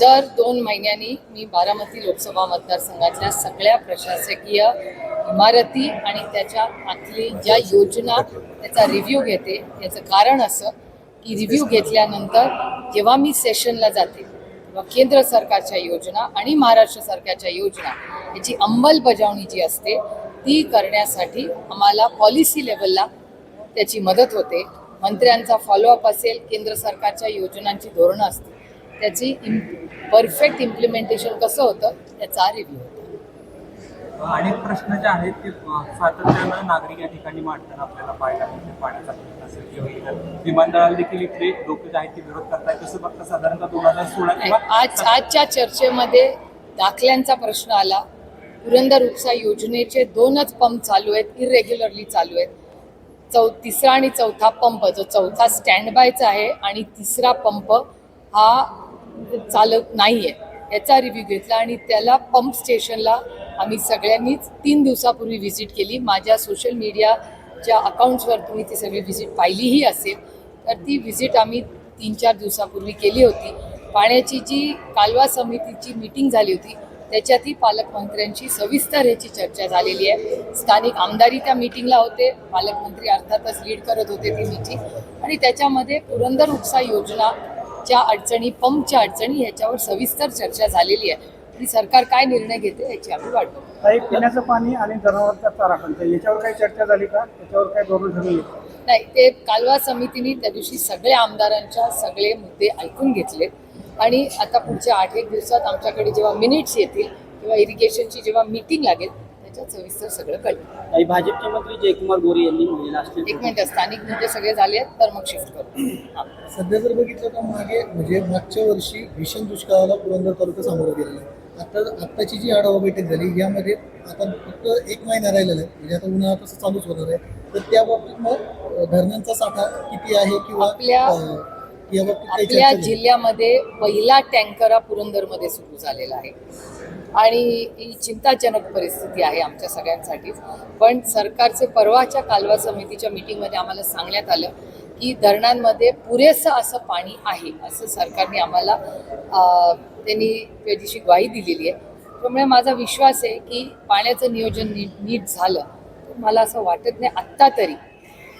दर दोन महिन्यांनी मी बारामती लोकसभा मतदारसंघातल्या सगळ्या प्रशासकीय इमारती आणि त्याच्या आतली ज्या योजना त्याचा रिव्ह्यू घेते याचं कारण असं की रिव्ह्यू घेतल्यानंतर जेव्हा मी सेशनला जाते तेव्हा केंद्र सरकारच्या योजना आणि महाराष्ट्र सरकारच्या योजना याची अंमलबजावणी जी असते ती करण्यासाठी आम्हाला पॉलिसी लेवलला त्याची मदत होते. मंत्र्यांचा फॉलोअप असेल केंद्र सरकारच्या योजनांची धोरणं असतील त्याची इम परफेक्ट इम्प्लिमेंटेशन कसं होतं याचा रिव्ह्यू होता. अनेक प्रश्न जे आहेत ते सातत्यानं नागरिक या ठिकाणी मांडताना आपल्याला पाहायला मिळते पाण्याचा प्रश्न असेल किंवा इतर. विमानतळाला देखील इथले लोक जे आहेत ते विरोध करतात कसं बघता साधारणतः दोन हजार सोळा किंवा आज आजच्या चर्चेमध्ये दाखल्यांचा प्रश्न आला. पुरंदर उपसा योजनेचे दोनच पंप चालू आहेत इरेग्युलरली चालू आहेत. चौ तिसरा आणि चौथा पंप जो चौथा स्टँड बायचा आहे आणि तिसरा पंप हा चालत नाही आहे याचा रिव्ह्यू घेतला आणि त्याला पंप स्टेशनला आम्ही सगळ्यांनीच तीन दिवसापूर्वी व्हिजिट केली. माझ्या सोशल मीडियाच्या अकाउंट्सवर तुम्ही ती सगळी व्हिजिट पाहिलीही असेल. तर ती व्हिजिट आम्ही तीन चार दिवसापूर्वी केली होती. पाण्याची जी कालवा समितीची मीटिंग झाली होती त्याच्यातही पालकमंत्र्यांची सविस्तर ह्याची चर्चा झालेली आहे. स्थानिक आमदारही त्या मीटिंगला होते. पालकमंत्री अर्थातच लीड करत होते ती मीटिंग आणि त्याच्यामध्ये पुरंदर उपसा योजनाच्या अडचणी पंपच्या अडचणी ह्याच्यावर सविस्तर चर्चा झालेली आहे. आणि सरकार काय निर्णय घेते याची आम्ही वाट पिण्याचं पाणी आणि जनावरचा चारा याच्यावर काही चर्चा झाली का? त्याच्यावर काही धोरण? नाही ते कालवा समितीने त्या दिवशी सगळ्या आमदारांच्या सगळे मुद्दे ऐकून घेतले आणि आता पुढच्या आठ एक दिवसात आमच्याकडे जेव्हा मिनिट्स येतील किंवा इरिगेशनची जेव्हा मीटिंग लागेल त्याच्यात सविस्तर सगळं कळेल. काही भाजपचे मंत्री जयकुमार गोरे यांनी एक मिनिट स्थानिक मुद्दे सगळे झाले आहेत तर मग शिफ्ट करू. सध्या जर बघितलं तर मागे म्हणजे मागच्या वर्षी भीषण दुष्काळाला पुरंदर तालुका सामोरं गेलेला आहे. आता आत्ताची जी आढावा बैठक झाली यामध्ये आता फक्त एक महिना राहिलेला आहे. म्हणजे आता उन्हाळा तसं चालूच होणार आहे. तर त्या बाबतीत मग धरणांचा साठा किती आहे किंवा आपल्या-? जिल्ह्यामध्ये पहिला टँकर हा पुरंदरमध्ये सुरू झालेला आहे. आणि ही चिंताजनक परिस्थिती आहे आमच्या सगळ्यांसाठीच. पण सरकारचे परवाच्या कालवा समितीच्या मीटिंगमध्ये आम्हाला सांगण्यात आलं की धरणांमध्ये पुरेसं असं पाणी आहे असं सरकारने आम्हाला त्यांनी त्या दिवशी ग्वाही दिलेली आहे. त्यामुळे माझा विश्वास आहे की पाण्याचं नियोजन नीट नीट झालं. तर मला असं वाटत नाही आत्ता तरी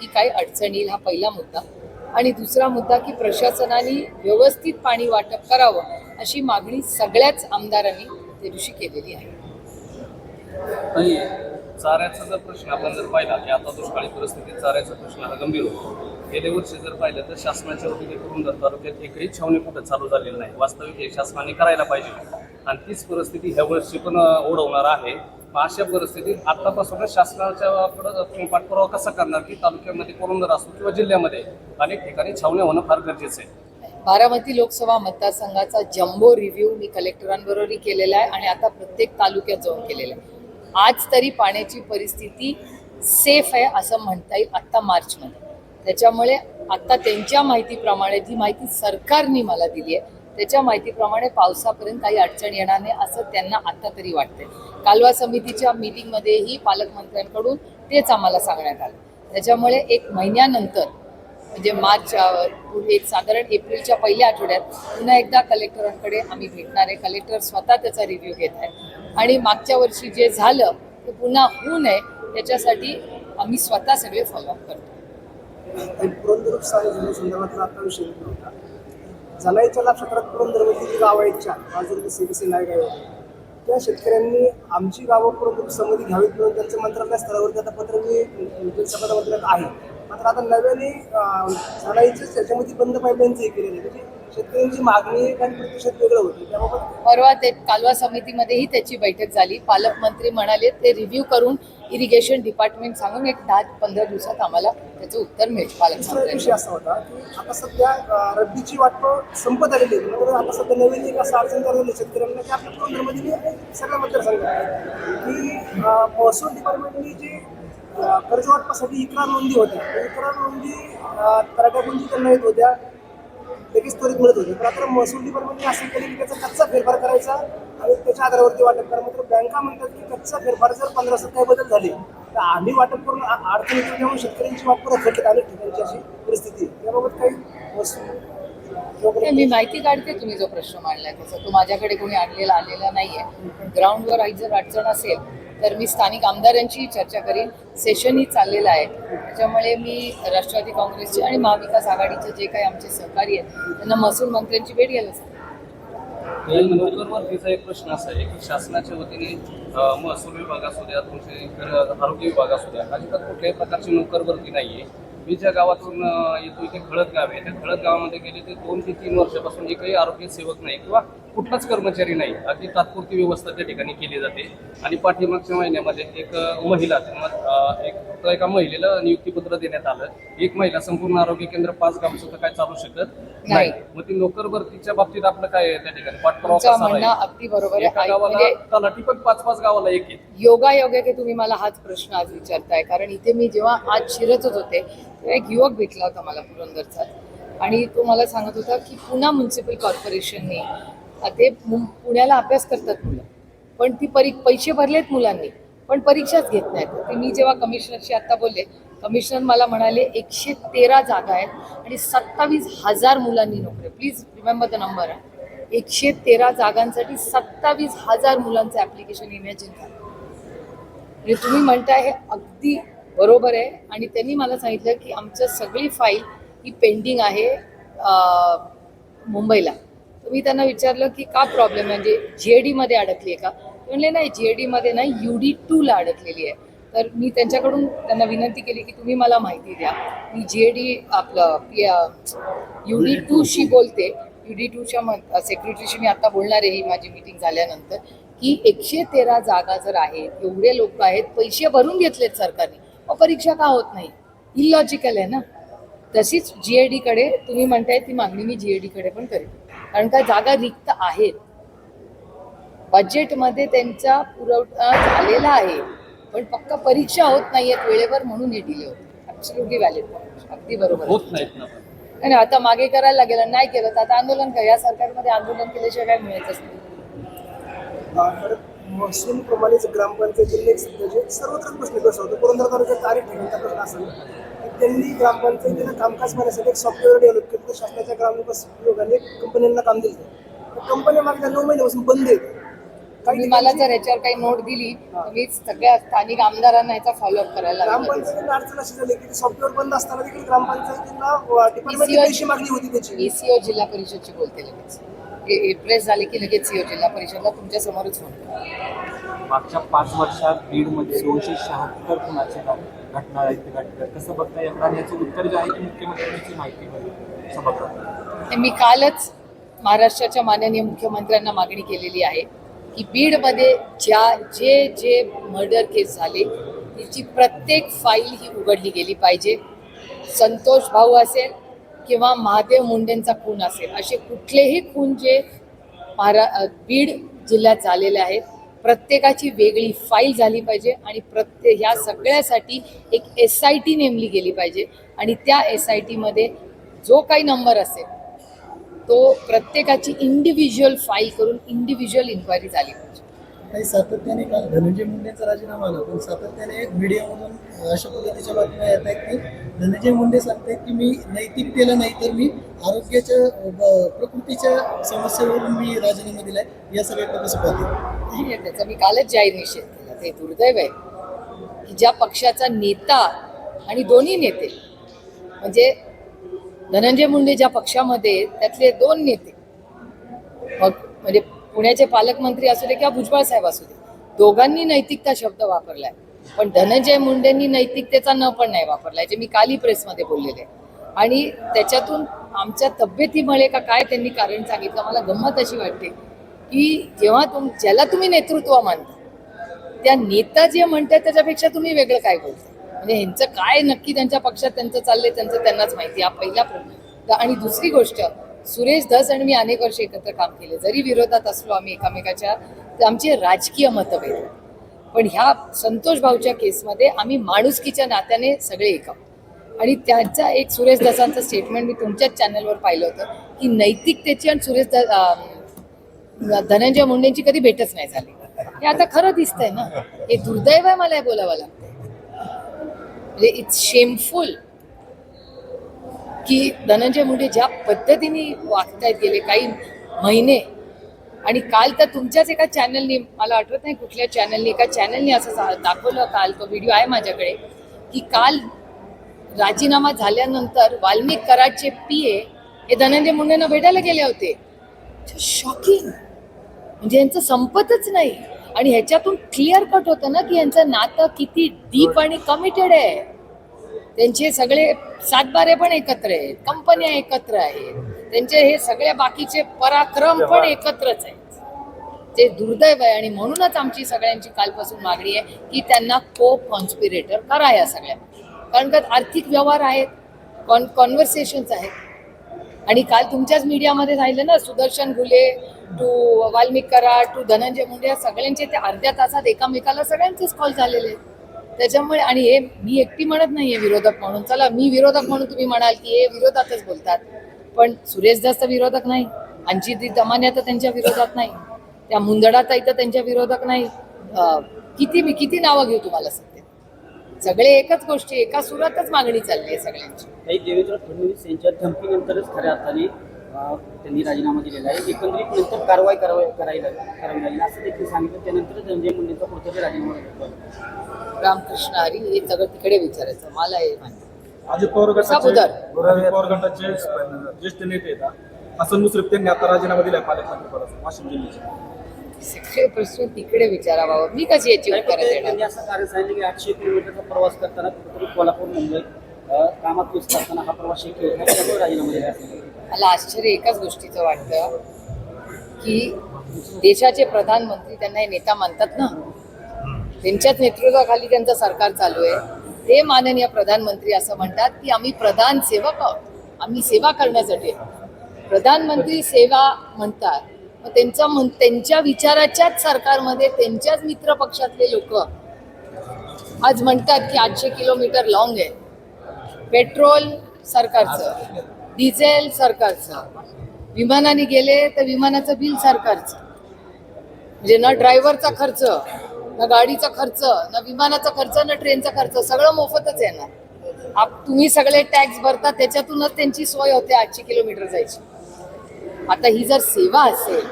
की काही अडचण येईल हा पहिला मुद्दा. आणि दुसरा मुद्दा की प्रशासनाने व्यवस्थित पाणी वाटप करावं अशी मागणी सगळ्याच आमदारांनी त्या दिवशी केलेली आहे. चाऱ्याचा जर प्रश्न आपण जर पाहिला की आता दुष्काळी परिस्थितीत चाऱ्याचा प्रश्न हा गंभीर होतो. गेल्या वर्षी जर पाहिलं तर शासनाच्या वतीने पुरंदर तालुक्यात एकही छावणी कुठं चालू झालेलं नाही. वास्तविक हे शासनाने करायला पाहिजे. आणि तीच परिस्थिती ह्या वर्षी पण ओढवणार आहे. अशा परिस्थितीत आतापासून शासनाच्या पुढं पाठपुरावा कसा करणार? की तालुक्यामध्ये कोरोना असो किंवा जिल्ह्यामध्ये अनेक ठिकाणी छावण्या होणं फार गरजेचं आहे. बारामती लोकसभा मतदारसंघाचा जम्बो रिव्ह्यू मी कलेक्टरांबरोबरही केलेला आहे आणि आता प्रत्येक तालुक्यात जाऊन केलेला आहे. आज तरी पाण्याची परिस्थिती सेफ आहे असं म्हणता येईल आत्ता मार्चमध्ये. त्याच्यामुळे आत्ता त्यांच्या माहितीप्रमाणे जी माहिती सरकारने मला दिली आहे त्याच्या माहितीप्रमाणे पावसापर्यंत काही अडचण येणार नाही असं त्यांना आता तरी वाटतंय. कालवा समितीच्या मीटिंगमध्येही पालकमंत्र्यांकडून तेच आम्हाला सांगण्यात आलं. त्याच्यामुळे एक महिन्यानंतर म्हणजे मार्च एक साधारण एप्रिलच्या पहिल्या आठवड्यात पुन्हा एकदा कलेक्टरांकडे आम्ही भेटणार आहे. कलेक्टर स्वतः त्याचा रिव्ह्यू घेत आहे आणि मागच्या वर्षी जे झालं ते पुन्हा होऊ नये त्याच्यासाठी आम्ही स्वतः सगळे फॉलोअप करतो. पुरंदर उपसा योजनेसंदर्भातला क्षेत्रात पुरंदरमध्ये जी गावं आहेत चार सीबीसी नाय गाव त्या शेतकऱ्यांनी आमची गावं पुरंदर उपसामध्ये घ्यावीत म्हणून त्यांचं मंत्रालय स्तरावरती आता पत्र मी जलसंपदा मंत्र्यात आहे. मात्र आता नव्याने अं, जलाईचं त्याच्यामध्ये बंद पाईपलाईनचं हे केलेलं आहे. म्हणजे शेतकऱ्यांची मागणी आणि प्रतिशत वेगळं होतं. त्याबाबत परवा ते कालवा समितीमध्येही त्याची बैठक झाली. पालकमंत्री म्हणाले ते रिव्ह्यू करून इरिगेशन डिपार्टमेंट सांगून एक दहा पंधरा दिवसात आम्हाला त्याचं उत्तर मिळेल. दुसरा एक विषय असा होता की आता सध्या अं, रब्बीची वाटप संपत आलेली आहे. म्हणजे आता सध्या नवीन एक असं अडचण झालेली आहे शेतकऱ्यांना की आपल्या पुरंदरमध्ये मी सगळ्या मतदारसंघात की अं, महसूल डिपार्टमेंटनी जे अं, कर्ज वाटपासाठी इकरार नोंदी होत्या. त्या इकरार नोंदी अं, तराट्याकुंजी त्यांना येत होत्या लगेच त्वरित मिळत होते. आता महसूल डिपार्टमेंटने असं केलं की त्याचा कच्चा फेरफार करायचा आणि त्याच्या आधारावरती वाटप करा. मात्र बँका म्हणतात की कच्चा फेरफार जर पंधरा काही बदल झाले तर आम्ही वाटप करून अडचण त्यामुळे शेतकऱ्यांची वाटप रखडली अनेक ठिकाणची अशी परिस्थिती त्याबाबत काही महसूल नाही, मी माहिती काढते तुम्ही जो प्रश्न मांडलाय त्याचा तो माझ्याकडे कोणी आणलेला आलेला नाहीये. ग्राउंडवर आई जर अडचण असेल तर मी स्थानिक आमदारांची चर्चा करीन. सेशनही चाललेलं आहे. त्याच्यामुळे मी राष्ट्रवादी काँग्रेसचे आणि महाविकास आघाडीचे जे काही आमचे सहकारी आहेत त्यांना महसूल मंत्र्यांची भेट घ्यायला सांगते. नोकरवरतीचा एक प्रश्न असा आहे की शासनाच्या वतीने महसूल विभाग असू द्या तुमचे आरोग्य विभाग असू द्या अजिबात कुठल्याही प्रकारची नोकर नाही नाहीये. मी ज्या गावातून येतो इथे खळद गाव आहे. त्या खळद गावामध्ये गेले ते दोन ते तीन वर्षापासून एकही आरोग्य सेवक नाही किंवा कुठलाच कर्मचारी नाही. अगदी तात्पुरती व्यवस्था त्या ठिकाणी केली जाते. आणि पाठीमागच्या महिन्यामध्ये एक महिला एक एका महिलेला नियुक्तीपत्र देण्यात आलं. एक महिला संपूर्ण आरोग्य केंद्र पाच गाव सुद्धा काय चालू शकत नाही. मग ती नोकर भरतीच्या बाबतीत आपलं काय आहे त्या ठिकाणी? पाठपुरावा? अगदी बरोबर एका गावाला म्हणजे तलाठी पण पाच पाच गावाला एक योगा योग्य की तुम्ही मला हाच प्रश्न आज विचारताय. कारण इथे मी जेव्हा आज शिरतच होते एक युवक भेटला होता मला पुरंदरचा. आणि तो मला सांगत होता की पुन्हा म्युन्सिपल कॉर्पोरेशनने ते पुण्याला अभ्यास करतात मुलं. पण ती परी पैसे भरलेत मुलांनी पण परीक्षाच घेत नाहीत. ते मी जेव्हा कमिशनरशी आता बोलले कमिशनर मला म्हणाले एकशे तेरा जागा आहेत आणि सत्तावीस हजार मुलांनी नोकरी प्लीज रिमेंबर द नंबर एकशे तेरा जागांसाठी सत्तावीस हजार मुलांचं ॲप्लिकेशन इमॅजिन झालं म्हणजे तुम्ही म्हणताय हे अगदी बरोबर आहे. आणि त्यांनी मला सांगितलं की आमचं सगळी फाईल ही पेंडिंग आहे मुंबईला. तर मी त्यांना विचारलं की का प्रॉब्लेम म्हणजे जी ए डीमध्ये अडकली आहे का? म्हणले नाही जी ए डीमध्ये नाही यू डी टूला अडकलेली आहे. तर मी त्यांच्याकडून त्यांना विनंती केली की तुम्ही मला माहिती द्या. मी जी ए डी आपलं यू डी टूशी बोलते. यू डी टूच्या सेक्रेटरीशी मी आता बोलणार आहे ही माझी मीटिंग झाल्यानंतर की एकशे तेरा जागा जर आहेत एवढे लोक आहेत पैसे भरून घेतलेत सरकारने. मग परीक्षा का होत नाही? इलॉजिकल आहे ना? तशीच जी ए डीकडे तुम्ही म्हणताय ती मागणी मी जी ए डीकडे पण करेन. कारण का जागा रिक्त आहेत. बजेटमध्ये त्यांचा पुरवठा झालेला आहे. पण फक्त परीक्षा होत नाहीयेत वेळेवर म्हणून हे डिले होते. व्हॅलिड अगदी बरोबर. होत नाहीत ना पण. आणि आता मागे करायला लागेल नाही केलं तर आता आंदोलन काय या सरकारमध्ये आंदोलन केल्याशिवाय काय मिळतच नाही. तर महसूल प्रमाणेच ग्रामपंचायतीने सध्याचे सर्वत्र प्रश्न कसं होतं पुरंदर तालुक्यात तारीख ठेवण्याचा प्रश्न असेल त्यांनी ग्रामपंचायतीनं कामकाज करण्यासाठी एक सॉफ्टवेअर डेव्हलप केलं. तर शासनाच्या ग्रामविकास विभागाने कंपन्यांना काम दिलं. तर कंपन्या मागच्या नऊ महिन्यापासून बंद आहेत मला जर याच्यावर काही नोट दिली मी सगळ्या स्थानिक आमदारांना याचा फॉलोअप करायला लागेल. ग्रामपंचायतीने अडचण अशी झाली की सॉफ्टवेअर बंद असताना देखील ग्रामपंचायतींना पैसे मागणी होती त्याची. सीओ जिल्हा परिषदची बोलते लगेच. प्रेस झाले की लगेच सीओ जिल्हा परिषदला तुमच्या समोरच करा. मागच्या पाच वर्षात बीडमध्ये दोनशे शहात्तर खुनाच्या घ- घटना आहेत कसं बघता येणार याचं उत्तर जे आहे मुख्यमंत्र्यांची माहिती आणि मी कालच महाराष्ट्राच्या माननीय मुख्यमंत्र्यांना मागणी केलेली आहे की बीडमध्ये ज्या जे जे मर्डर केस झाले त्याची प्रत्येक फाईल ही उघडली गेली पाहिजे. संतोष भाऊ असेल किंवा महादेव मुंडेंचा खून असेल असे कुठलेही खून जे महारा बीड जिल्ह्यात झालेले आहेत प्रत्येकाची वेगळी फाईल झाली पाहिजे आणि प्रत्येक ह्या सगळ्यासाठी एक एस आय टी नेमली गेली पाहिजे आणि त्या एस आय टीमध्ये जो काही नंबर असेल तो प्रत्येकाची इंडिव्हिज्युअल फाईल करून इंडिव्हिज्युअल इन्क्वायरी झाली पाहिजे. काही सातत्याने काल धनंजय मुंडेंचा राजीनामा आला पण सातत्याने मीडियामधून अशा पद्धतीच्या बातम्या येत आहेत की धनंजय मुंडे सांगतायत की मी नैतिकतेला नाही तर मी आरोग्याच्या प्रकृतीच्या समस्येवरून मी राजीनामा दिलाय या सगळ्याकडे कसं पाहते त्याचा मी कालच जाहीर निषेध केला. ते दुर्दैव आहे की ज्या पक्षाचा नेता आणि दोन्ही नेते म्हणजे धनंजय मुंडे ज्या पक्षामध्ये त्यातले दोन नेते मग म्हणजे पुण्याचे पालकमंत्री असू दे किंवा भुजबळ साहेब असू दे दोघांनी नैतिकता शब्द वापरलाय. पण धनंजय मुंडेंनी नैतिकतेचा न पण नाही वापरलाय जे मी काली प्रेसमध्ये बोललेले आणि त्याच्यातून आमच्या तब्येतीमुळे का काय त्यांनी कारण सांगितलं मला गंमत अशी वाटते की जेव्हा तुम ज्याला तुम्ही नेतृत्व मानता त्या नेता जे म्हणतात त्याच्यापेक्षा तुम्ही वेगळं काय बोलता म्हणजे ह्यांचं काय नक्की त्यांच्या पक्षात त्यांचं चाललंय त्यांचं त्यांनाच माहिती हा पहिला प्रश्न. आणि दुसरी गोष्ट सुरेश धस आणि मी अनेक वर्ष एकत्र काम केले. जरी विरोधात असलो आम्ही एकामेकाच्या आमचे राजकीय मतभेद पण ह्या संतोष भाऊच्या केसमध्ये आम्ही माणुसकीच्या नात्याने सगळे एकम आणि त्याचा एक सुरेश दसांचं स्टेटमेंट मी तुमच्याच चॅनलवर पाहिलं होतं की नैतिकतेची आणि सुरेश धनंजय मुंडेंची कधी भेटच नाही झाली. हे आता खरं दिसतंय ना. हे दुर्दैव आहे मला हे बोलावं लागतं म्हणजे इट्स शेमफुल की धनंजय मुंडे ज्या पद्धतीने वागतायत गेले काही महिने आणि काल तर तुमच्याच एका चॅनलनी मला आठवत नाही कुठल्या चॅनलनी एका चॅनलनी असं दाखवलं काल तो व्हिडिओ आहे माझ्याकडे की काल राजीनामा झाल्यानंतर वाल्मिक कराडचे पी ए हे धनंजय मुंडेंना भेटायला गेले होते. शॉकिंग म्हणजे यांचं संपतच नाही. आणि ह्याच्यातून क्लिअर कट होतं ना की यांचं नातं किती डीप आणि कमिटेड आहे. त्यांचे सगळे सातबारे पण एकत्र आहेत कंपन्या एकत्र आहेत. त्यांचे हे सगळे बाकीचे पराक्रम पण एकत्रच आहेत. ते दुर्दैव आहे आणि म्हणूनच आमची सगळ्यांची कालपासून मागणी आहे की त्यांना को कॉन्स्पिरेटर करा या सगळ्या. कारण का आर्थिक व्यवहार आहेत कॉन कॉन्व्हर्सेशन्स आहेत. आणि काल तुमच्याच मीडियामध्ये राहिलं ना सुदर्शन घुले टू वाल्मिक कराड टू धनंजय मुंडे या सगळ्यांचे ते अर्ध्या तासात एकामेकाला सगळ्यांचेच कॉल झालेले आहेत. त्याच्यामुळे आणि हे मी एकटी म्हणत नाहीये विरोधक म्हणून. चला मी विरोधक म्हणून तुम्ही म्हणाल की हे विरोधातच बोलतात. पण सुरेश जास्त विरोधक नाही. आणखी ती दमान्या तर त्यांच्या विरोधात नाही. त्या मुंदडाताई तर त्यांच्या विरोधक नाही. किती मी किती नावं घेऊ तुम्हाला सध्या? सगळे एकच गोष्टी एका सुरातच मागणी चालली आहे सगळ्यांची. त्यांनी राजीनामा दिलेला आहे. एकंदरीत नंतर कारवाई करावी करायला करावी लागेल असं देखील सांगितलं. त्यानंतर धनंजय मुंडेंचा कुठेतरी राजीनामा रामकृष्ण हरी हे सगळं तिकडे विचारायचं. मला हे माहिती अजित पवार. गटाचे अजित पवार गटाचे ज्येष्ठ नेते हसन मुश्रीफ त्यांनी आता राजीनामा दिलाय पालकमंत्री वाशिम जिल्ह्याचे. सगळे प्रश्न तिकडे विचारा बाबा मी कशी याची उत्तरं त्यांनी असं कारण सांगितलं की आठशे किलोमीटरचा प्रवास करताना कुठेतरी कोल्हापूर मुंबई कामात व्यस्त असताना हा प्रवास राजीनामा दिला मला आश्चर्य एकाच गोष्टीचं वाटतं की देशाचे प्रधानमंत्री त्यांना हे नेता मानतात ना? त्यांच्याच नेतृत्वाखाली त्यांचं सरकार चालू आहे. ते माननीय प्रधानमंत्री असं म्हणतात की आम्ही प्रधान सेवक आहोत. आम्ही सेवा करण्यासाठी प्रधानमंत्री सेवा म्हणतात. मग त्यांचा म्हण त्यांच्या विचाराच्याच सरकारमध्ये त्यांच्याच मित्र पक्षातले लोक आज म्हणतात की आठशे किलोमीटर लॉंग आहे. पेट्रोल सरकारचं. डिझेल सरकारचं. विमानाने गेले तर विमानाचं बिल सरकारचं. म्हणजे ना ड्रायव्हरचा खर्च ना गाडीचा खर्च ना विमानाचा खर्च ना ट्रेनचा खर्च सगळं मोफतच येणार. आप तुम्ही सगळे टॅक्स भरता त्याच्यातूनच त्यांची सोय होते आठशे किलोमीटर जायची. आता ही जर सेवा असेल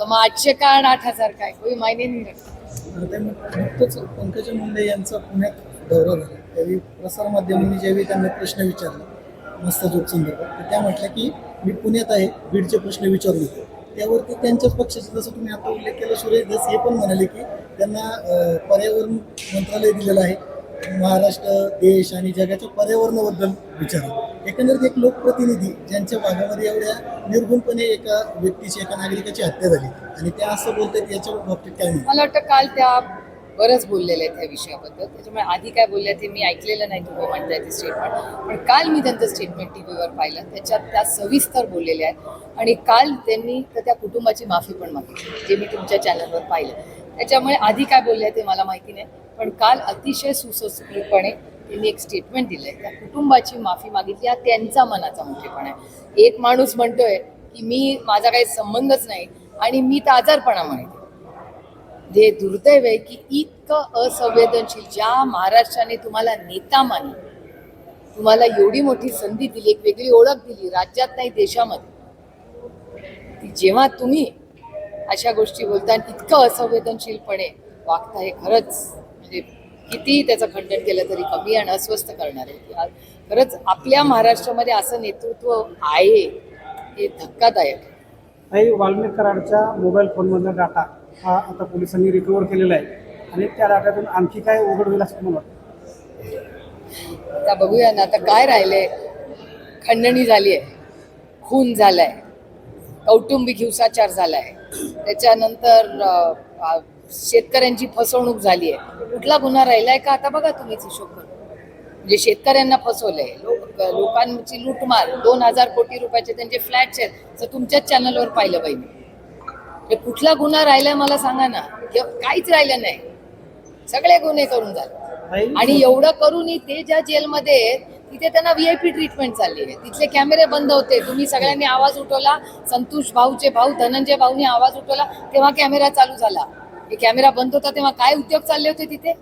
तर मग आठशे काय आणि आठ हजार काय? कोणी मायने नाही रखत. पंकजा मुंडे यांचं पुण्यात दौरा झाला. त्यावेळी प्रसारमाध्यमांनी ज्यावेळी त्यांना प्रश्न विचारला मस्त जोक संदर्भात त्या म्हटल्या की मी पुण्यात आहे बीडचे प्रश्न विचारू नको त्यावरती त्यांच्याच पक्षाचे जसं तुम्ही आता उल्लेख केला सुरेश दस हे पण म्हणाले की त्यांना पर्यावरण मंत्रालय दिलेलं आहे. महाराष्ट्र देश आणि जगाच्या पर्यावरणाबद्दल विचारा एकंदरीत एक लोकप्रतिनिधी ज्यांच्या भागामध्ये एवढ्या निर्गुणपणे एका व्यक्तीची एका नागरिकाची हत्या झाली. आणि त्या असं बोलतात याच्या बाबतीत काय मला वाटतं काल त्या बरंच बोललेले आहेत ह्या विषयाबद्दल. त्याच्यामुळे आधी काय बोलल्या ते मी ऐकलेलं नाही तुम्ही म्हणताय ते स्टेटमेंट पण काल मी त्यांचं स्टेटमेंट टी व्हीवर पाहिलं. त्याच्यात त्या सविस्तर बोललेल्या आहेत. आणि काल त्यांनी तर त्या कुटुंबाची माफी पण मागितली जे मी तुमच्या चॅनलवर पाहिलं. त्याच्यामुळे आधी काय बोलले ते मला माहिती नाही. पण काल अतिशय सुसंस्कृतपणे त्यांनी एक स्टेटमेंट दिलं आहे त्या कुटुंबाची माफी मागितली हा त्यांचा मनाचा मोठेपणा आहे. एक माणूस म्हणतोय की मी माझा काही संबंधच नाही आणि मी तर आजारपणा म्हणते जे दुर्दैव आहे की इतकं असंवेदनशील ज्या महाराष्ट्राने तुम्हाला नेता मानलं तुम्हाला एवढी मोठी संधी दिली एक वेगळी ओळख दिली राज्यात नाही देशामध्ये. जेव्हा तुम्ही अशा गोष्टी बोलता आणि इतकं असंवेदनशीलपणे वागता हे खरंच म्हणजे कितीही त्याचं खंडन केलं तरी कमी आणि अस्वस्थ करणार आहे खरंच आपल्या महाराष्ट्रामध्ये असं नेतृत्व आहे हे धक्कादायक आहे. काही मोबाईल फोनमधला डाटा. हा आता पोलिसांनी रिकवर केलेला आहे. आणि त्या डाट्यातून आणखी काय उघड होईल असं मला वाटतं? आता बघूया ना आता काय राहिले खंडणी झाली आहे खून झालाय. कौटुंबिक हिंसाचार झालाय. त्याच्यानंतर अ, शेतकऱ्यांची फसवणूक झाली आहे कुठला गुन्हा राहिलाय का आता बघा तुम्हीच हिशोब करून. म्हणजे शेतकऱ्यांना फसवलंय. लोक लोकांची लूटमार. दोन हजार कोटी रुपयाचे त्यांचे फ्लॅट्स आहेत. तर तुमच्याच चॅनलवर पाहिलं पाहिजे कुठला गुन्हा राहिलाय मला सांगा ना. काहीच राहिलं नाही. सगळे गुन्हे करून झाले. आणि एवढं करूनही ते ज्या जेलमध्ये आहेत तिथे त्यांना व्हीआयपी ट्रीटमेंट चालली आहे. तिथले कॅमेरे बंद होते. तुम्ही सगळ्यांनी आवाज उठवला. संतोष भाऊचे भाऊ धनंजय भाऊनी आवाज उठवला. तेव्हा कॅमेरा चालू झाला. हे कॅमेरा बंद होता तेव्हा काय उद्योग चालले होते तिथे?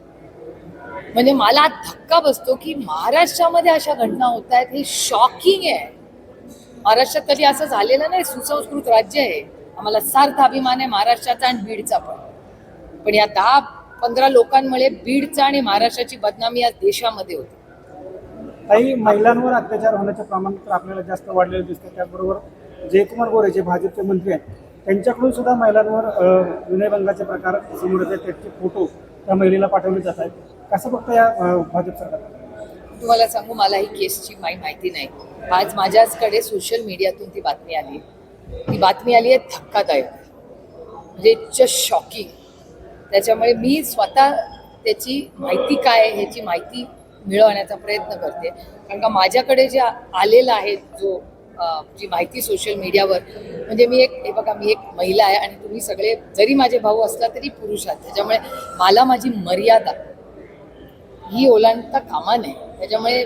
म्हणजे मला धक्का बसतो की महाराष्ट्रामध्ये अशा घटना होत आहेत. हे शॉकिंग आहे. महाराष्ट्रात कधी असं झालेलं नाही. सुसंस्कृत राज्य आहे. आम्हाला सार्थ अभिमान आहे महाराष्ट्राचा आणि बीडचा पण. पण या दहा पंधरा लोकांमुळे बीडचा आणि महाराष्ट्राची बदनामी या देशामध्ये होती. काही महिलांवर अत्याचार होण्याचं प्रमाण तर आपल्याला जास्त वाढलेलं दिसतं त्याचबरोबर जयकुमार गोरे जे भाजपचे मंत्री आहेत त्यांच्याकडून सुद्धा महिलांवर विनयभंगाचे प्रकार समोर येत आहेत. त्याचे फोटो त्या महिलेला पाठवले जात आहेत. कसं बघतं या भाजप सरकार? तुम्हाला सांगू मला ही केसची माहिती नाही. आज माझ्याचकडे सोशल मीडियातून ती बातमी आली. ही बातमी आली आहे धक्कादायक. म्हणजे जस्ट शॉकिंग. त्याच्यामुळे मी स्वतः त्याची माहिती काय आहे ह्याची माहिती मिळवण्याचा प्रयत्न करते. कारण का माझ्याकडे जे आलेलं आहे जो जी माहिती सोशल मीडियावर म्हणजे मी एक हे बघा मी एक महिला आहे आणि तुम्ही सगळे जरी माझे भाऊ असला तरी पुरुष आहात. त्याच्यामुळे मला माझी मर्यादा ही ओलांडता कामा नये. त्याच्यामुळे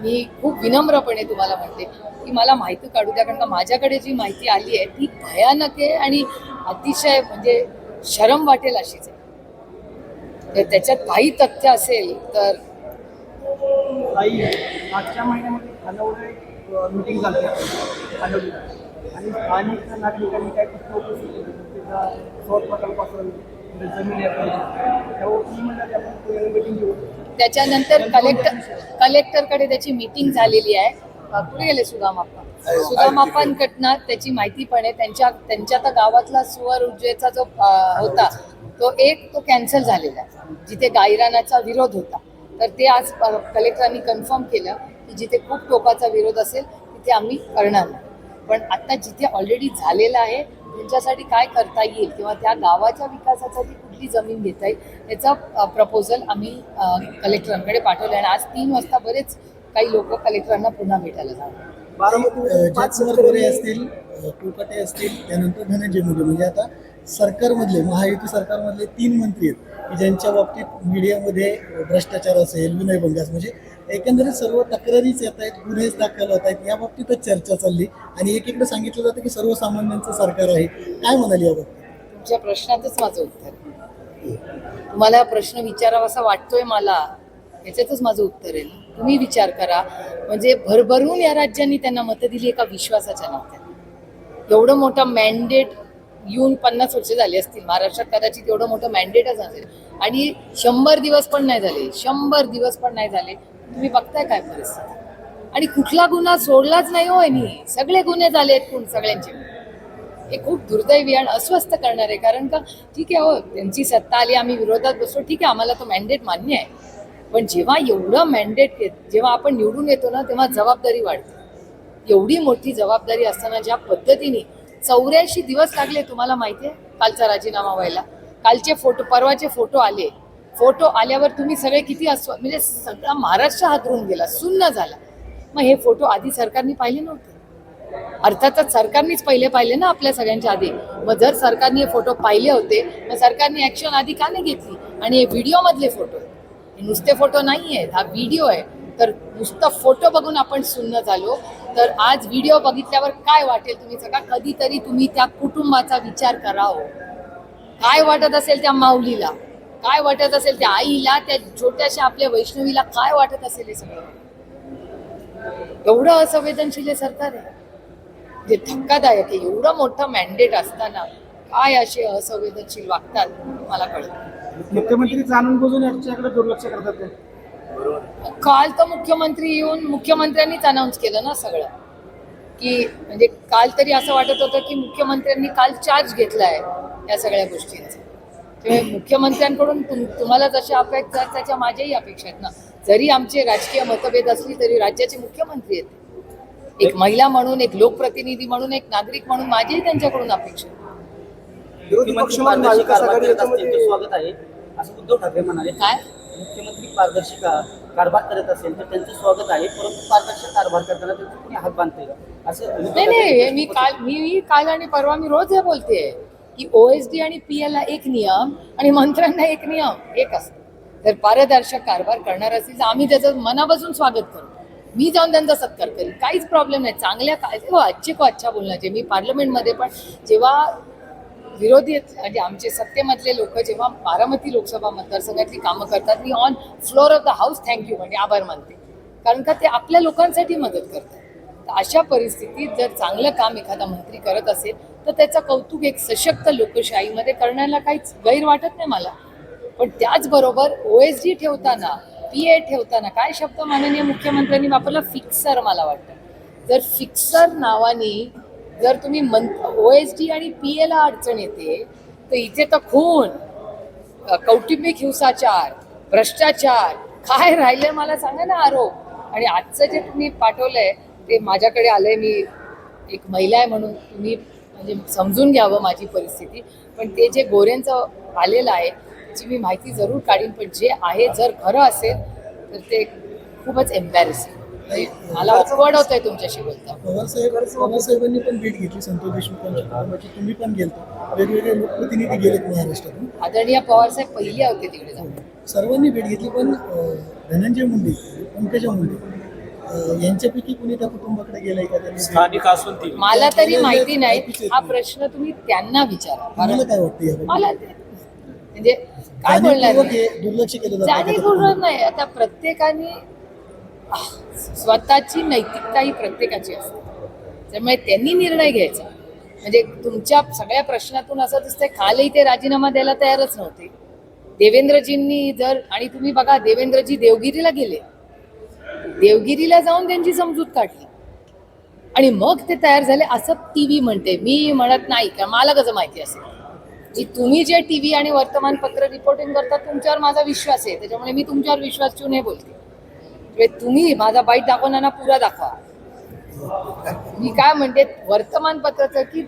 मी खूप विनम्रपणे तुम्हाला म्हणते की मला माहिती काढू द्या कारण का माझ्याकडे जी माहिती आली आहे ती भयानक आहे आणि अतिशय म्हणजे शरम वाटेल अशीच आहे. तर त्याच्यात काही तथ्य असेल तर मागच्या महिन्यामध्ये मिटिंग झाली आणि स्थानिक नागरिकांनी काय प्रश्न उपस्थित आपण त्याच्यानंतर कलेक्टर कलेक्टरकडे त्याची मीटिंग झालेली आहे. कुठे गेले सुदाम आप्पांकडनं त्याची माहिती पण आहे. त्यांच्या त्यांच्या त्या गावातला सुवर ऊर्जेचा जो होता तो एक तो कॅन्सल झालेला आहे. जिथे गायरानाचा विरोध होता. तर ते आज कलेक्टरांनी कन्फर्म केलं की जिथे खूप टोकाचा विरोध असेल तिथे आम्ही करणार नाही. पण आता जिथे ऑलरेडी झालेलं आहे त्यांच्यासाठी काय करता येईल किंवा त्या गावाच्या विकासासाठी कुठली जमीन घेता येईल याचा प्रपोजल आम्ही कलेक्टरांकडे पाठवलं आणि आज तीन वाजता बरेच काही लोक कलेक्टरांना पुन्हा भेटायला शेतकरी असतील कोकाटे असतील त्यानंतर धनंजय मुंडे. म्हणजे आता सरकारमधले महायुती सरकारमधले तीन मंत्री आहेत की ज्यांच्या बाबतीत मीडियामध्ये भ्रष्टाचार असेल विनयभंग असेल म्हणजे एकंदरीत सर्व तक्रारीच येत आहेत गुन्हेच दाखल होत आहेत याबाबतीतच चर्चा चालली. आणि एकीकडे सांगितलं जातं की सर्वसामान्यांचं सरकार आहे. काय म्हणाली याबाबतीत तुमच्या प्रश्नातच माझं उत्तर तुम्हाला हा प्रश्न विचारावासा वाटतोय मला याच्यातच माझं उत्तर आहे. तुम्ही विचार करा. म्हणजे भरभरून या राज्यांनी त्यांना मतं दिली एका विश्वासाच्या नात्यात. एवढं मोठं मॅन्डेट येऊन पन्नास वर्ष झाली असतील महाराष्ट्रात कदाचित एवढं मोठं मॅन्डेटच असेल आणि शंभर दिवस पण नाही झाले शंभर दिवस पण नाही झाले. तुम्ही बघताय काय परिस्थिती? आणि कुठला गुन्हा सोडलाच नाही हो यांनी सगळे गुन्हे झाले आहेत कोण? सगळ्यांचे. हे खूप दुर्दैवी आणि अस्वस्थ करणार आहे. कारण का? ठीक आहे हो त्यांची सत्ता आली आम्ही विरोधात बसतो ठीक आहे आम्हाला तो मॅन्डेट मान्य आहे. पण जेव्हा एवढं मॅन्डेट जेव्हा आपण निवडून येतो ना तेव्हा जबाबदारी वाढते. एवढी मोठी जबाबदारी असताना ज्या पद्धतीने चौऱ्याऐंशी दिवस लागले तुम्हाला माहिती आहे? कालचा राजीनामा व्हायला. कालचे फोटो परवाचे फोटो आले. फोटो आल्यावर तुम्ही सगळे किती अस्व म्हणजे सगळा महाराष्ट्र हादरून गेला सुन्न झाला. मग हे फोटो आधी सरकारने पाहिले नव्हते. अर्थातच सरकारनेच पहिले पाहिले ना आपल्या सगळ्यांच्या आधी. मग जर सरकारने हे फोटो पाहिले होते मग सरकारने ऍक्शन आधी का नाही घेतली? आणि हे व्हिडिओमधले फोटो. हे नुसते फोटो नाही आहेत हा व्हिडिओ आहे. तर नुसतं फोटो बघून आपण सुन्न झालो. तर आज व्हिडिओ बघितल्यावर काय वाटेल तुम्ही सगळा? कधीतरी तुम्ही त्या कुटुंबाचा विचार करावं. काय वाटत असेल त्या माऊलीला? काय वाटत असेल त्या आईला त्या छोट्याशा आपल्या वैष्णवीला काय वाटत असेल हे सगळं? एवढं असंवेदनशील हे सरकार आहे. जे धक्कादायक आहे एवढं मोठं मॅन्डेट असताना काय असे असंवेदनशील वागतात मला कळत मुख्यमंत्री जाणून बुजून याच्याकडे दुर्लक्ष करतात. काल तर मुख्यमंत्री येऊन मुख्यमंत्र्यांनीच अनाऊन्स केलं ना सगळं. की म्हणजे काल तरी असं वाटत होतं की मुख्यमंत्र्यांनी काल चार्ज घेतलाय या सगळ्या गोष्टींचा. मुख्यमंत्र्यांकडून तुम तुम्हाला जशा अपेक्षा आहेत त्याच्या माझ्याही अपेक्षा आहेत ना. जरी आमचे राजकीय मतभेद असली तरी राज्याचे मुख्यमंत्री आहेत. एक महिला म्हणून एक लोकप्रतिनिधी म्हणून एक नागरिक म्हणून माझीही त्यांच्याकडून अपेक्षा स्वागत आहे असं उद्धव ठाकरे म्हणाले. काय? मुख्यमंत्री पारदर्शी का- कारभार करत असेल तर त्यांचं स्वागत आहे परंतु पारदर्शी कारभार करताना त्यांचं कोणी हात बांधतंय? का असं नाही नाही हे मी काल मी मी काल आणि परवा मी रोज हे बोलते की ओ एस डी आणि पीएल एलला एक नियम आणि मंत्र्यांना एक नियम एक असतो. जर पारदर्शक कारभार करणार असतील तर आम्ही त्याचं मनापासून स्वागत करू. मी जाऊन त्यांचा सत्कार करेन. काहीच प्रॉब्लेम नाही. चांगल्या काय हो अच्छे को अच्छा बोलण्याचे. मी पार्लमेंटमध्ये पण जेव्हा विरोधी म्हणजे आमचे सत्तेमधले लोक जेव्हा बारामती लोकसभा मतदारसंघातली कामं करतात मी on floor of the house thank you म्हणजे आभार मानते. कारण का ते आपल्या लोकांसाठी मदत करतात. तर अशा परिस्थितीत जर चांगलं काम एखादा मंत्री करत असेल तर त्याचं कौतुक एक सशक्त लोकशाहीमध्ये करण्याला काहीच गैर वाटत नाही मला. पण त्याचबरोबर ओ एस डी ठेवताना पी ए ठेवताना काय शब्द माननीय मुख्यमंत्र्यांनी वापरला? फिक्सर मला वाटतं. जर फिक्सर नावाने जर तुम्ही मन ओ एस डी आणि पी एला अडचण येते तर इथे तर खून कौटुंबिक हिंसाचार भ्रष्टाचार काय राहिले मला सांगा ना आरोप. आणि आजचं जे तुम्ही पाठवलंय ते माझ्याकडे आलंय मी एक महिला आहे म्हणून तुम्ही म्हणजे समजून घ्यावं माझी परिस्थिती. पण ते जे गोऱ्यांचं आलेलं आहे त्याची मी माहिती जरूर काढीन पण जे आहे जर खरं असेल तर ते खूपच एम्बॅरेसिंग मला ऑकवर्ड होत आहे तुमच्याशी बोलता. पवार साहेब पवार साहेबांनी पण भेट घेतली संतोष देशमुखांच्या कुटुंबाची तुम्ही पण गेलता. वेगवेगळे लोकप्रतिनिधी गेलेत महाराष्ट्रातून. आदरणीय पवार साहेब पहिले होते तिकडे जाऊन. सर्वांनी भेट घेतली पण धनंजय मुंडे पंकजा मुंडे. यांच्यापैकी कुणी त्या कुटुंबाकडे गेलाय का? त्यांनी स्थानिक असून ती. मला तरी माहिती नाही. हा प्रश्न तुम्ही त्यांना विचारा. कारण काय वाटतं याबद्दल? मला ते- म्हणजे काय बोलणार? मी? हे दुर्लक्ष केलं जातं. जाणीवपूर्वक नाही. आता प्रत्येकाने आह, स्वतःची नैतिकता ही प्रत्येकाची असते. त्यामुळे त्यांनी निर्णय घ्यायचा. म्हणजे तुमच्या सगळ्या प्रश्नातून असं दिसतंय कालही ते राजीनामा द्यायला तयारच नव्हते. देवेंद्रजींनी जर आणि तुम्ही बघा देवेंद्रजी देवगिरीला गेले. देवगिरीला जाऊन त्यांची समजूत काढली. आणि मग ते तयार झाले असं टी व्ही म्हणते. मी म्हणत नाही का मला कसं माहिती असेल? की तुम्ही जे टी व्ही आणि वर्तमानपत्र रिपोर्टिंग करता तुमच्यावर माझा विश्वास आहे. त्याच्यामुळे मी तुमच्यावर विश्वास ठेवून हे बोलते. म्हणजे तुम्ही माझा बाईट दाखवताना पुरा दाखवा. मी काय म्हणते वर्तमानपत्राचं की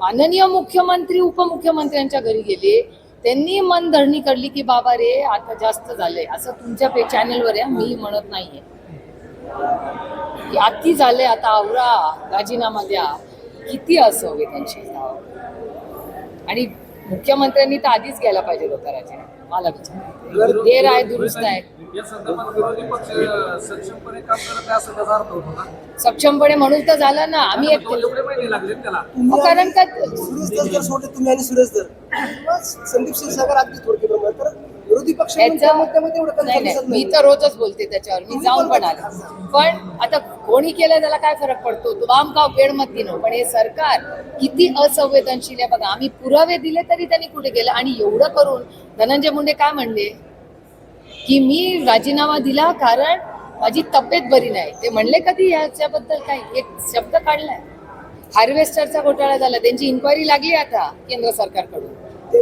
माननीय मुख्यमंत्री उपमुख्यमंत्र्यांच्या घरी गेले. त्यांनी मन धरणी काढली की बाबा रे आता जास्त झालंय. असं तुमच्या पे चॅनलवर आहे. मी म्हणत नाहीये. अति झाले आता आवरा राजीनामा द्या किती असं त्यांची? आणि मुख्यमंत्र्यांनी तर आधीच घ्यायला पाहिजे होता राजीनामा. मला विचार देर आहे दुरुस्त आहे. या संदर्भात विरोधी पक्ष अं, सक्षमपणे काम करत आहे असं त्याचा अर्थ होतो ना? सक्षमपणे म्हणून तर झालं ना. आम्ही हो, कारण का सुरेश दर सोडले तुम्ही आणि सुरेश दर संदीप क्षीरसागर अगदी थोडके प्रमाणात विरोधी पक्ष मुद्द्यामध्ये एवढं नाही मी तर रोजच बोलते त्याच्यावर. मी जाऊन पण आले. पण आता कोणी केलं त्याला काय फरक पडतो? तो बामकाव पेड मत दिनो पण हे सरकार किती असंवेदनशील आहे. बघा आम्ही पुरावे दिले तरी त्यांनी कुठे गेलं? आणि एवढं करून धनंजय मुंडे काय म्हणले? की मी राजीनामा दिला कारण माझी तब्येत बरी नाही. ते म्हणले कधी याच्याबद्दल काय एक शब्द काढलाय. हार्वेस्टरचा घोटाळा झाला. त्यांची इन्क्वायरी लागली आता केंद्र सरकारकडून.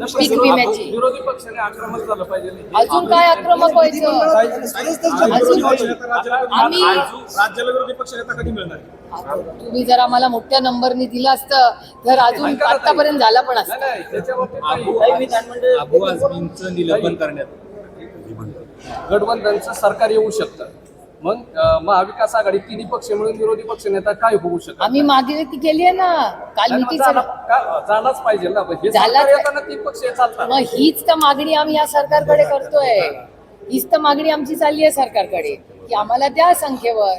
पीक विम्याची विरोधी पक्षाने आक्रमक झालं पाहिजे. अजून काय आक्रमक व्हायचं? आम्ही राज्याला विरोधी पक्ष नेता कधी मिळणार? आता तुम्ही जर आम्हाला मोठ्या नंबरनी दिलं असतं तर अजून आतापर्यंत झाला पण असतं. नाही त्याच्या बाबतीत निलंबन करण्यात. गठबंधनचं सरकार येऊ शकतं. मग महाविकास आघाडी तिन्ही पक्ष मिळून विरोधी पक्ष नेता काय होऊ शकत आम्ही मागे ती केली आहे ना काल झाला- का- झालाच पाहिजे ना हे झालाच सरकार पाहिजे. येताना तीन पक्ष चालतात. मग हीच तर मागणी आम्ही या सरकारकडे करतोय. हीच तर मागणी आमची चालली आहे सरकारकडे की आम्हाला द्या संख्येवर.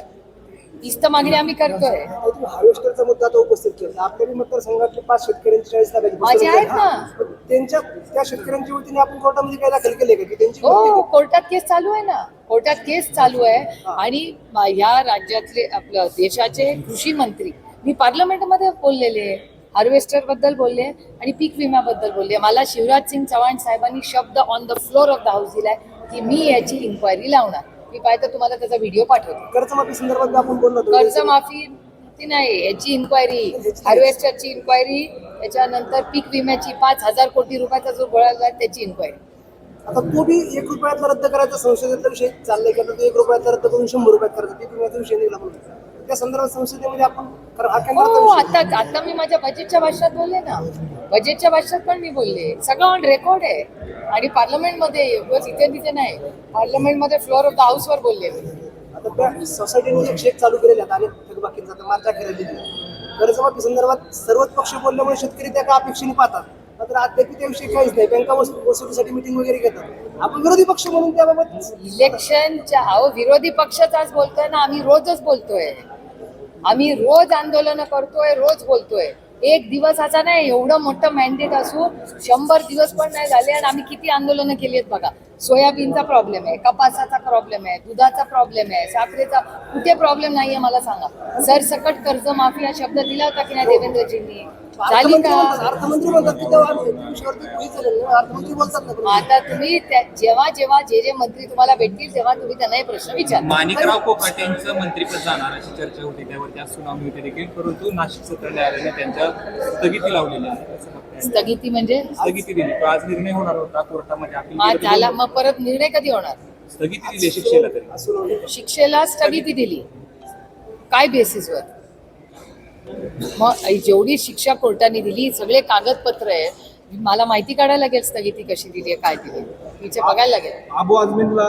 हीच तर मागणी आम्ही करतोय. हार्वेस्टरचा मुद्दा तो उपस्थित केला. आपल्या मतदारसंघातले पाच शेतकऱ्यांची चाळीस माझे आहेत ना. त्यांच्या त्या शेतकऱ्यांच्या वतीने आपण कोर्टामध्ये काय दाखल केले का? की त्यांची हो कोर्टात केस चालू आहे ना. कोर्टात केस चालू आहे. आणि म- या राज्यातले आपलं देशाचे कृषी मंत्री मी पार्लमेंटमध्ये बोललेले हार्वेस्टरबद्दल बोलले आणि पीक विम्याबद्दल बोलले मला शिवराज सिंग चव्हाण साहेबांनी शब्द on the floor of the house दिलाय की मी याची इन्क्वायरी लावणार. मी पाहिजे तर तुम्हाला त्याचा व्हिडिओ पाठवते. कर्जमाफी संदर्भात आपण बोललो होतो. कर्जमाफी ती नाही याची इन्क्वायरी हार्वेस्टरची इन्क्वायरी त्याच्यानंतर पीक विम्याची पाच हजार कोटी रुपयाचा जो गोळा झाला त्याची इन्क्वायरी आता तो बी एक रुपयातला रद्द करायचा संसदेचा विषय चाललाय की आता तो एक रुपयातला रद्द करून शंभर रुपयात करायचा पीक विम्याचा विषय निघाला म्हणून त्या संदर्भात संसदेमध्ये आपण हा आता आता मी माझ्या बजेटच्या भाषणात बोलले ना. बजेटच्या भाषणात पण मी बोलले. सगळं ऑन रेकॉर्ड आहे. आणि पार्लमेंटमध्ये बस इथे तिथे नाही. पार्लमेंटमध्ये फ्लोअर ऑफ द हाऊसवर बोलले मी. आता त्या चेक चालू केलेले आहेत अनेक थकबाकींचा आता मार्चा केलेली कर्जमाफी संदर्भात सर्वच पक्ष बोलल्यामुळे शेतकरी त्या का अपेक्षेने पाहतात. मात्र अद्याप त्याविषयी काहीच नाही. बँका वस- वसुलीसाठी मिटिंग वगैरे घेतात. आपण विरोधी पक्ष म्हणून त्याबाबत इलेक्शनच्या अहो विरोधी पक्षच आज बोलतोय ना. आम्ही रोजच बोलतोय. आम्ही रोज आंदोलन करतोय रोज बोलतोय. एक दिवसाचा नाही एवढं मोठं मॅन्डेट असू शंभर दिवस पण नाही झाले आणि आम्ही किती आंदोलनं केली आहेत बघा. सोयाबीनचा प्रॉब्लेम आहे कपासाचा प्रॉब्लेम आहे दुधाचा प्रॉब्लेम आहे साखरेचा कुठे प्रॉब्लेम नाही आहे मला सांगा. सरसकट कर्जमाफी हा शब्द दिला होता की नाही देवेंद्रजींनी? झाली अर्थमंत्री का म्हणतात अर्थमंत्री म्हणतात की तेव्हा आम्ही विषयावरती पोळी चालेल ना अर्थमंत्री बोलतात ना मग आता तुम्ही त्या- जेव्हा जेव्हा जे जे मंत्री तुम्हाला भेटतील तेव्हा तुम्ही त्यांना हे प्रश्न विचारा माणिकराव कोकाटे यांचं मंत्रीपद जाणार अशी चर्चा होती. त्यावरती आज सुनावणी होती देखील. परंतु नाशिक सत्र न्यायालयाने त्यांच्या स्थगिती लावलेली आहे? स्थगिती म्हणजे? स्थगिती दिली. तो आज निर्णय होणार होता कोर्टामध्ये. अपील केलं तर मग परत निर्णय कधी होणार? स्थगिती दिली शिक्षेला तरी. शिक्षेला स्थगिती दिली. काय बेसिसवर मग जेवढी शिक्षा कोर्टाने दिली सगळे कागदपत्र आहे मला माहिती काढायला लागेल स्थगिती कशी दिली आहे काय दिली तिचे बघायला लागेल. आबू आझमीनला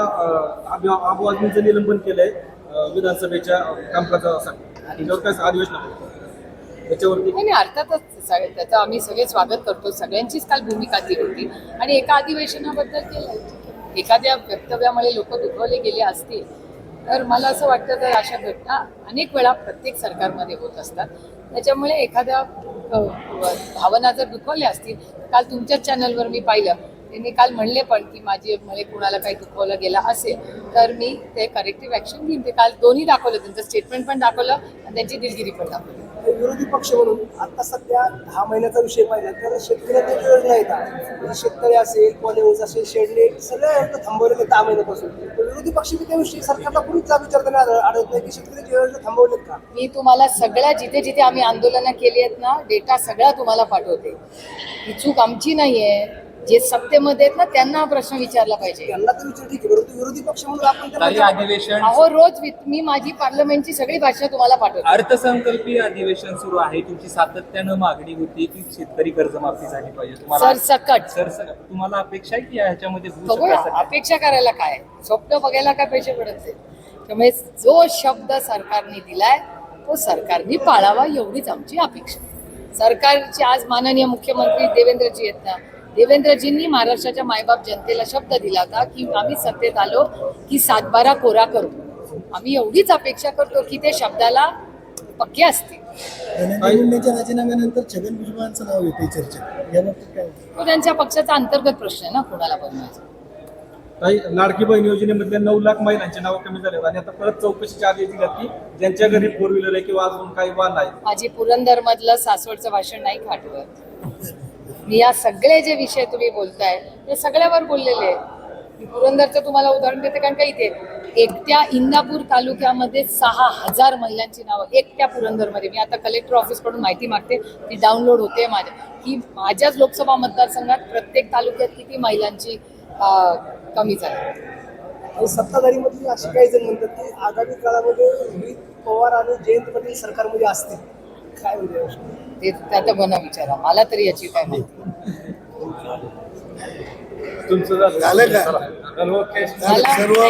आबू आझमीनचं निलंबन केलंय विधानसभेच्या कामकाजासाठी त्याच्यावरती? नाही अर्थातच त्याचं आम्ही सगळे स्वागत करतो. सगळ्यांचीच काल भूमिका ती होती. आणि एका अधिवेशनाबद्दल केलं एखाद्या वक्तव्यामुळे लोक दुखवले गेले असतील. तर मला असं वाटतं तर अशा घटना अनेक वेळा प्रत्येक सरकारमध्ये होत असतात. त्याच्यामुळे एखाद्या भावना जर दुखवल्या असतील काल तुमच्याच चॅनलवर मी पाहिलं. त्यांनी काल म्हणले पण की माझी मला कुणाला काही दुखवलं गेलं असेल तर मी ते करेक्टिव्ह ॲक्शन घेईन. ते काल दोन्ही दाखवलं त्यांचं स्टेटमेंट पण दाखवलं आणि त्यांची दिलगिरी पण दाखवली. विरोधी पक्ष म्हणून आता सध्या दहा महिन्याचा विषय पाहिला तर शेतकऱ्यांना योजना येतात म्हणजे शेतकरी असेल कॉलेज असेल शेडले सगळ्या योजना थांबवलेल्या दहा महिन्यापासून. विरोधी पक्ष मी त्याविषयी सरकारला कुणीच विचारताना आढळ- आढळत नाही की शेतकऱ्याची योजना थांबवलेत का? मी तुम्हाला सगळ्या जिथे जिथे आम्ही आंदोलनं केली आहेत ना डेटा सगळा तुम्हाला पाठवते. ही चूक आमची नाही आहे जे सत्तेमध्ये आहेत ना त्यांना हा प्रश्न विचारला पाहिजे. त्यांना तर विचार ठीक आहे परंतु विरोधी पक्ष म्हणून आपण काही त्यांना अधिवेशन अहो रोज वि- मी माझी पार्लमेंटची सगळी भाषा तुम्हाला पाठवते. अर्थसंकल्पीय अधिवेशन सुरू आहे. तुमची सातत्यानं मागणी होती की शेतकरी कर्जमाफी झाली पाहिजे. तुम्हाला सरसकट सर तुम्हाला अपेक्षा आहे की ह्याच्यामध्ये होऊ बघूया असं? अपेक्षा करायला काय स्वप्न बघायला काय पैसे पडत? नाही त्यामुळे जो शब्द सरकारने दिलाय तो सरकारने पाळावा एवढीच आमची अपेक्षा सरकारचे आज माननीय मुख्यमंत्री देवेंद्रजी आहेत ना देवेंद्रजींनी महाराष्ट्राच्या मायबाप जनतेला शब्द दिला होता की आम्ही सत्तेत आलो की सातबारा कोरा करू. आम्ही एवढीच अपेक्षा करतो की ते शब्दाला पक्के असतील. राजीनाम्यानंतर छगन भुजबळांचं नाव येते काय तो त्यांच्या पक्षाचा अंतर्गत प्रश्न आहे ना कोणाला बनवायचा काही लाडकी बहीण योजनेमधल्या नऊ लाख महिलांची नावं कमी झाले आणि आता परत चौकशीची आदेश दिल्यात की ज्यांच्या घरी फोर व्हीलर आहे किंवा अजून काही वाहन आहे माझी पुरंदर मधलं सासवडचं भाषण नाही खाटवत मी या सगळे जे विषय तुम्ही बोलताय ते सगळ्यावर बोललेले आहे मी पुरंदरचं तुम्हाला उदाहरण देते कारण का इथे एकट्या इंदापूर तालुक्यामध्ये सहा हजार महिलांची नावं एकट्या पुरंदरमध्ये. मी आता कलेक्टर ऑफिसकडून माहिती मागते ती डाउनलोड होते माझ्या. की माझ्याच लोकसभा मतदारसंघात प्रत्येक तालुक्यात किती महिलांची कमी झाली? आणि अशी काही जण म्हणतात की आगामी काळामध्ये रोहित पवार आणि जयंत पाटील सरकारमध्ये असतील. काय म्हणजे? ते त्या बना विचारा मला तरी याची काय माहिती तुमचं झालं झालं का? चला. ओके मला सर्व